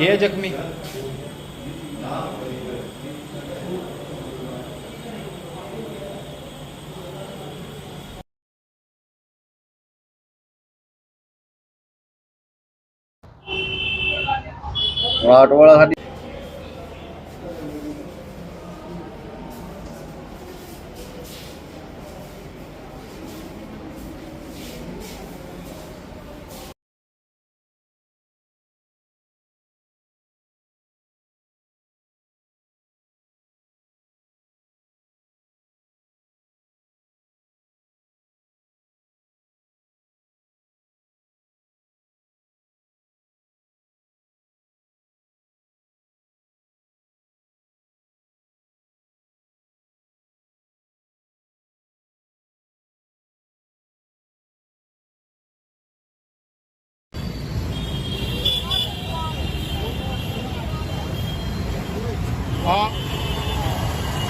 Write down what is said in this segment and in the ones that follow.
ये जख्मी। वाटवाळासाठी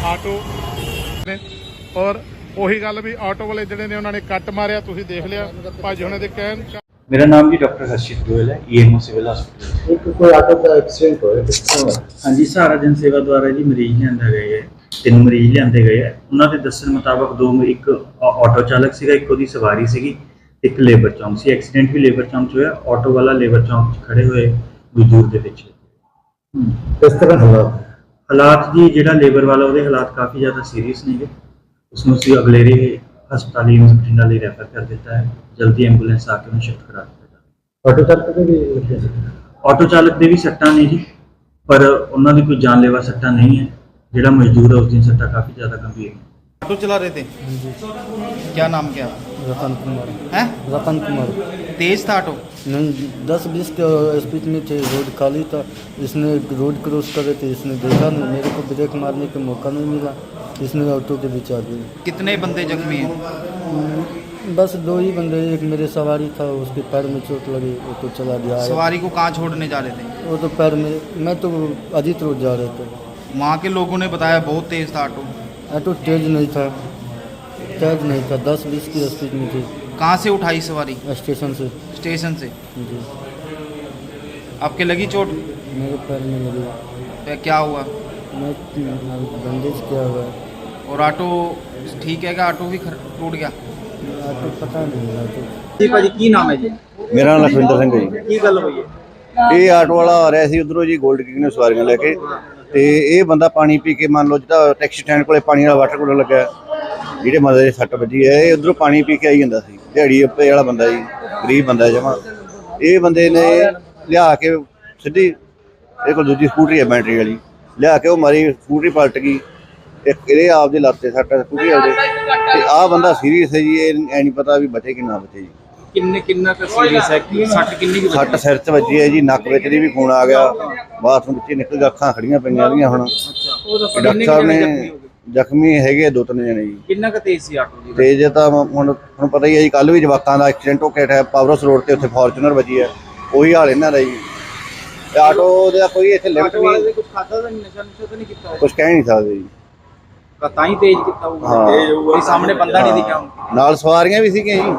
ਆਟੋ ਨੇ। ਔਰ ਉਹੀ ਗੱਲ ਵੀ ਆਟੋ ਵਾਲੇ ਜਿਹੜੇ ਨੇ ਉਹਨਾਂ ਨੇ ਕੱਟ ਮਾਰਿਆ ਤੁਸੀਂ ਦੇਖ ਲਿਆ। ਭਾਜੀ ਹੁਣੇ ਦੇ ਕਹਿਣ ਮੇਰਾ ਨਾਮ ਜੀ ਡਾਕਟਰ ਹਰਸ਼ਿਤ ਗੋਇਲ ਹੈ ਈਐਮਓ ਸਿਵਲ ਹਸਪੀਟਲ ਇੱਕ ਕੋਈ ਆਟੋ ਦਾ ਐਕਸੀਡੈਂਟ ਹੋਇਆ? ਹਾਂਜੀ ਸਹਾਰਾ ਜਨ ਸੇਵਾ ਦੁਆਰਾ ਜੀ ਮਰੀਜ਼ ਲਿਆਂਦਾ ਗਏ ਹੈ। ਤਿੰਨ ਮਰੀਜ਼ ਲਿਆਂਦੇ ਗਏ ਹੈ। ਉਹਨਾਂ ਦੇ ਦੱਸਣ ਮੁਤਾਬਕ ਦੋ ਇੱਕ ਆ- ਆਟੋ ਚਾਲਕ ਸੀਗਾ ਇੱਕ ਉਹਦੀ ਸਵਾਰੀ ਸੀਗੀ ਇੱਕ ਲੇਬਰ ਚੌਂਕ ਸੀ। ਐਕਸੀਡੈਂਟ ਵੀ ਲੇਬਰ ਚੌਂਕ 'ਚ ਹੋਇਆ ਆਟੋ ਵਾਲਾ ਲੇਬਰ ਚੌਂਕ 'ਚ ਖੜੇ ਹੋਏ ਮਜ਼ਦੂਰ ਦੇ ਵਿੱਚ ਕਿਸ ਤਰ੍ਹਾਂ ਹੋਇਆ ਹਾਲਾਤ ਜੀ ਜਿਹੜਾ ਲੇਬਰ ਵਾਲਾ ਉਹਦੇ ਹਾਲਾਤ ਕਾਫੀ ਜ਼ਿਆਦਾ ਸੀਰੀਅਸ ਨੇਗੇ। ਉਸ ਨੂੰ ਅਸੀਂ ਅਗਲੇਰੇ ਹਸਪਤਾਲ ਨੂੰ ਬਠਿੰਡਾ ਲਈ ਰੈਫਰ ਕਰ ਦਿੱਤਾ ਹੈ। ਜਲਦੀ ਐਂਬੂਲੈਂਸ ਆ ਕੇ ਉਹਨੂੰ ਸ਼ਿਫਟ ਕਰਾ ਦਿੱਤਾ ਆਟੋ ਚਾਲਕ ਦੇ ਵੀ ਆਟੋ ਚਾਲਕ ਦੇ ਵੀ ਸੱਟਾਂ ਨੇ ਜੀ ਪਰ ਉਹਨਾਂ ਦੀ ਕੋਈ ਜਾਨਲੇਵਾ ਸੱਟਾਂ ਨਹੀਂ ਹੈ। ਜਿਹੜਾ ਮਜ਼ਦੂਰ ਹੈ ਉਸ ਦੀਆਂ ਸੱਟਾਂ ਕਾਫੀ ਜ਼ਿਆਦਾ ਗੰਭੀਰ ਨੇ। ऑटो चला रहे थे? क्या नाम क्या? रतन कुमार। है? रतन कुमार। तेज था ऑटो? नहीं दस बीस के स्पीड में थे रोड खाली था। इसने रोड क्रॉस कर रहे थे इसने देखा नहीं। मेरे को ब्रेक मारने का मौका नहीं मिला। इसने ऑटो के बीच आ कितने बंदे जख्मी हैं? बस दो ही बंदे। एक मेरे सवारी था उसके पैर में चोट लगी वो तो चला गया। सवारी को कहाँ छोड़ने जा रहे थे? वो तो पैर में मैं तो अजीत रोड जा रहे थे। वहाँ के लोगों ने बताया बहुत तेज था ऑटो। ऑटो तेज नहीं था तेज नहीं था दस बीस की स्पीड में थी। कहाँ से उठाई सवारी? स्टेशन से। स्टेशन से? जी। आपके लगी चोट? मेरे पैर में लगी। पैर क्या हुआ? मैं बंदेज किया हुआ और ऑटो ठीक है क्या? ऑटो भी टूट गया? ऑटो पता नहीं ऑटो। ਜੀ ਭਾਜੀ ਕੀ ਨਾਮ ਹੈ ਜੀ ਮੇਰਾ ਨਾਮ ਲਖਵਿੰਦਰ ਸਿੰਘ ਹੈ ਜੀ ਕੀ ਗੱਲ ਹੋਈ ਹੈ ਇਹ ਆਟੋ ਵਾਲਾ ਆ ਰਿਹਾ ਸੀ ਉਧਰੋਂ ਜੀ 골ਡ ਕਿੰਗ ਨੇ ਸਵਾਰੀਆਂ ਤੇ ਇਹ ਬੰਦਾ ਪਾਣੀ ਪੀ ਕੇ ਮੰਨ ਲਓ ਜਿਹੜਾ ਟੈਕਸੀ ਸਟੈਂਡ ਕੋਲੇ ਪਾਣੀ ਵਾਲਾ ਵਾਟਰ ਕੂਲਰ ਲੱਗਾ, ਜਿਹੜੇ ਮਦਦ ਦੇ ਸੱਟ ਵੱਜੀ ਹੈ, ਇਹ ਉਧਰੋਂ ਪਾਣੀ ਪੀ ਕੇ ਆਈ ਜਾਂਦਾ ਸੀ, ਦਿਹਾੜੀ ਉੱਪਰ ਵਾਲਾ ਬੰਦਾ ਜੀ, ਗਰੀਬ ਬੰਦਾ ਜਮਾ। ਇਹ ਬੰਦੇ ਨੇ ਲਿਆ ਕੇ ਸਿੱਧੀ, ਇਹ ਕੋਲ ਦੂਜੀ ਸਕੂਟਰੀ ਹੈ ਬੈਟਰੀ ਵਾਲੀ, ਲਿਆ ਕੇ ਉਹ ਮਾਰੀ, ਸਕੂਟਰੀ ਪਲਟ ਗਈ, ਇੱਕ ਇਹਦੇ ਆਪ ਦੇ ਲੱਤੇ ਸੱਟ ਸਕੂਟਰੀ ਵਾਲੇ ਤੇ ਆਹ ਬੰਦਾ ਸੀਰੀਅਸ ਹੈ ਜੀ, ਇਹ ਨਹੀਂ ਪਤਾ ਵੀ ਬਚੇ ਕਿ ਨਾ ਬਚੇ ਜੀ। ਕਿੰਨੇ ਕਿੰਨਾ ਕੁ ਸੀਰੀਅਸ ਹੈ? ਕਿ ਸੱਟ ਕਿੰਨੀ ਕੁ ਸੱਟ ਸਿਰ 'ਚ ਵੱਜੀ ਹੈ ਜੀ ਨੱਕ ਵਿੱਚ ਦੀ ਵੀ ਖੂਨ ਆ ਗਿਆ ਬਾਥਰੂਮ ਵਿੱਚ ਹੀ ਨਿਕਲ ਗਿਆ ਅੱਖਾਂ ਖੜੀਆਂ ਪਈਆਂ ਉਹਦੀਆਂ ਹੁਣ। ਅੱਛਾ ਡਾਕਟਰ ਸਾਹਿਬ ਨੇ ਜ਼ਖਮੀ ਹੈਗੇ ਦੋ ਤਿੰਨ ਜਣੇ ਜੀ। ਕਿੰਨਾ ਕੁ ਤੇਜ਼ ਸੀ ਆਟੋ ਜੀ ਤੇ ਜੇ ਤਾਂ ਹੁਣ ਤੁਹਾਨੂੰ ਪਤਾ ਹੀ ਹੈ ਜੀ ਕੱਲ ਵੀ ਜਵਾਕਾਂ ਦਾ ਐਕਸੀਡੈਂਟ ਹੋ ਕੇ ਠਾ ਪਾਵਰਸ ਰੋਡ ਤੇ ਉੱਥੇ ਫੋਰਚੂਨਰ ਵੱਜੀ ਹੈ ਉਹੀ ਹਾਲ ਇਹਨਾਂ ਦਾ ਜੀ। ਤੇ ਆਟੋ ਦਾ ਕੋਈ ਇੱਥੇ ਲਿਮਟ ਆਟੋ ਵਾਲੇ ਨਹੀਂ। ਨੇ ਕੁਝ ਖਾਦਾ ਤਾਂ ਨਹੀਂ ਨਸ਼ਾ ਨੁਸ਼ਾ ਤਾਂ ਨਹੀਂ ਕੀਤਾ ਹੋਊਗਾ? ਕੁਝ ਕਹਿ ਨਹੀਂ ਸਕਦੇ ਜੀ। ਤਾਂ ਹੀ ਤੇਜ਼ ਕੀਤਾ ਹੋਊਗਾ। ਹਾਂ। ਤੇਜ਼ ਹੋਊਗਾ ਸਾਹਮਣੇ ਬੰਦਾ ਨਹੀਂ ਦਿਖਿਆ। ਨਾਲ ਸਵਾਰੀਆਂ ਵੀ ਸੀਗੀਆਂ ਜੀ।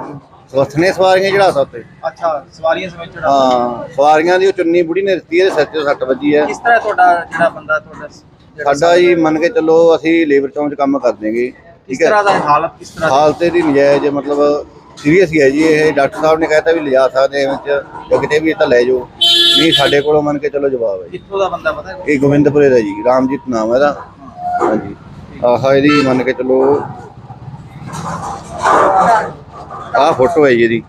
ਸਵਸਥਨੇ ਸਵਾਰੀਆਂ ਚੜਾਤਾ ਉੱਤੇ ਅੱਛਾ ਸਵਾਰੀਆਂ ਸਮੇਤ ਚੜਾ ਹਾਂ ਸਵਾਰੀਆਂ ਦੀ ਉਹ ਚੁੰਨੀ ਬੁੜੀ ਨੇ ਦਿੱਤੀ ਇਹਦੇ ਸਿਰ 'ਤੇ ਸੱਟ ਵੱਜੀ ਹੈ। ਕਿਸ ਤਰ੍ਹਾਂ ਤੁਹਾਡਾ ਜਿਹੜਾ ਬੰਦਾ ਤੁਹਾਡਾ ਜਿਹੜਾ ਸਾਡਾ ਜੀ ਮੰਨ ਕੇ ਚੱਲੋ ਅਸੀਂ ਲੇਬਰ ਚੌਂਕ 'ਚ ਕੰਮ ਕਰਦੇ ਹੈਗੇ ਕਿਸ ਠੀਕ ਹੈ। ਤਰ੍ਹਾਂ ਦਾ ਹਾਲਤ ਕਿਸ ਤਰ੍ਹਾਂ? ਹਾਲਤ ਇਹਦੀ ਨਜਾਇਜ਼ ਮਤਲਬ ਸੀਰੀਅਸ ਹੀ ਹੈ ਜੀ ਇਹ। ਡਾਕਟਰ ਸਾਹਿਬ ਨੇ ਕਹਿਤਾ ਵੀ ਲਿਜਾ ਸਕਦੇ ਆ ਵਿੱਚ ਜਾਂ ਕਿਤੇ ਵੀ ਇਹ ਤਾਂ ਲੈ ਜਾਓ। ਨਹੀਂ ਸਾਡੇ ਕੋਲੋਂ ਮੰਨ ਕੇ ਚਲੋ ਜਵਾਬ ਹੈ ਜੀ। ਕਿੱਥੋਂ ਦਾ ਬੰਦਾ ਪਤਾ ਹੈ? ਇਹ ਗੋਬਿੰਦਪੁਰੇ ਦਾ ਜੀ ਰਾਮਜੀਤ ਨਾਮ ਹੈ ਇਹਦਾ। ਹਾਂਜੀ। ਆਹ ਇਹਦੀ ਮੰਨ ਕੇ ਚਲੋ ਆਹ ਫੋਟੋ ਹੈ ਜੀ ਇਹਦੀ।